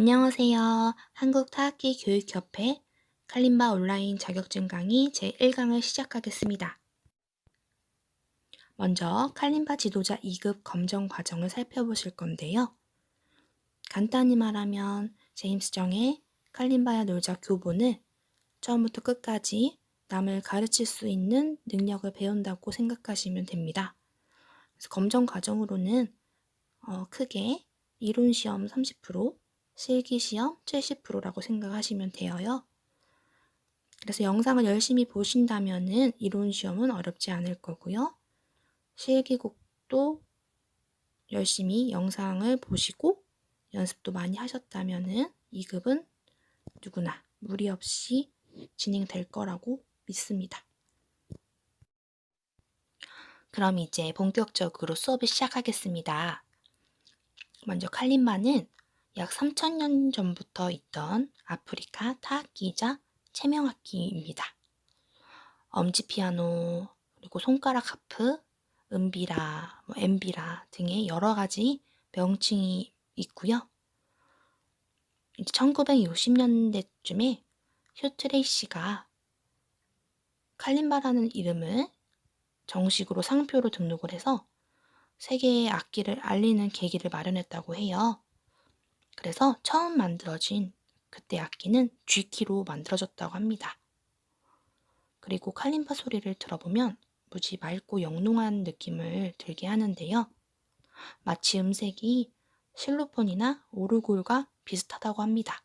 안녕하세요. 한국타악기 교육협회 칼림바 온라인 자격증 강의 제1강을 시작하겠습니다. 먼저 칼림바 지도자 2급 검정 과정을 살펴보실 건데요. 간단히 말하면 제임스 정의 칼림바야 놀자 교본을 처음부터 끝까지 남을 가르칠 수 있는 능력을 배운다고 생각하시면 됩니다. 그래서 검정 과정으로는 어, 크게 이론 시험 30%, 실기 시험 70%라고 생각하시면 돼요. 그래서 영상을 열심히 보신다면은 이론 시험은 어렵지 않을 거고요. 실기곡도 열심히 영상을 보시고 연습도 많이 하셨다면은 2급은 누구나 무리 없이 진행될 거라고 믿습니다. 그럼 이제 본격적으로 수업을 시작하겠습니다. 먼저 칼림바는 약 3천년 전부터 있던 아프리카 타악기이자 체명악기입니다. 엄지 피아노, 그리고 손가락 하프, 은비라, 뭐 엠비라 등의 여러 가지 명칭이 있고요. 1960년대쯤에 휴 트레이시가 칼림바라는 이름을 정식으로 상표로 등록을 해서 세계의 악기를 알리는 계기를 마련했다고 해요. 그래서 처음 만들어진 그때 악기는 G키로 만들어졌다고 합니다. 그리고 칼림바 소리를 들어보면 무지 맑고 영롱한 느낌을 들게 하는데요. 마치 음색이 실로폰이나 오르골과 비슷하다고 합니다.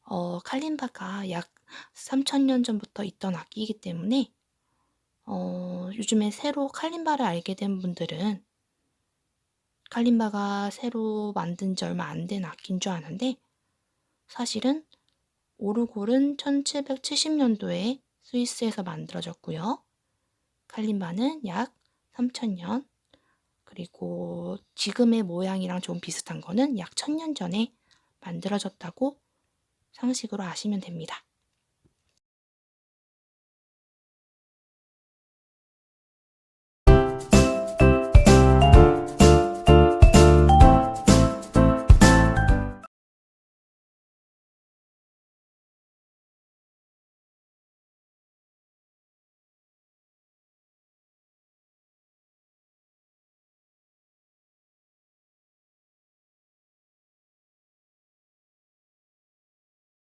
어, 칼림바가 약 3천년 전부터 있던 악기이기 때문에 어, 요즘에 새로 칼림바를 알게 된 분들은 칼림바가 새로 만든 지 얼마 안 된 악기인 줄 아는데 사실은 오르골은 1770년도에 스위스에서 만들어졌고요. 칼림바는 약 3000년 그리고 지금의 모양이랑 좀 비슷한 거는 약 1000년 전에 만들어졌다고 상식으로 아시면 됩니다.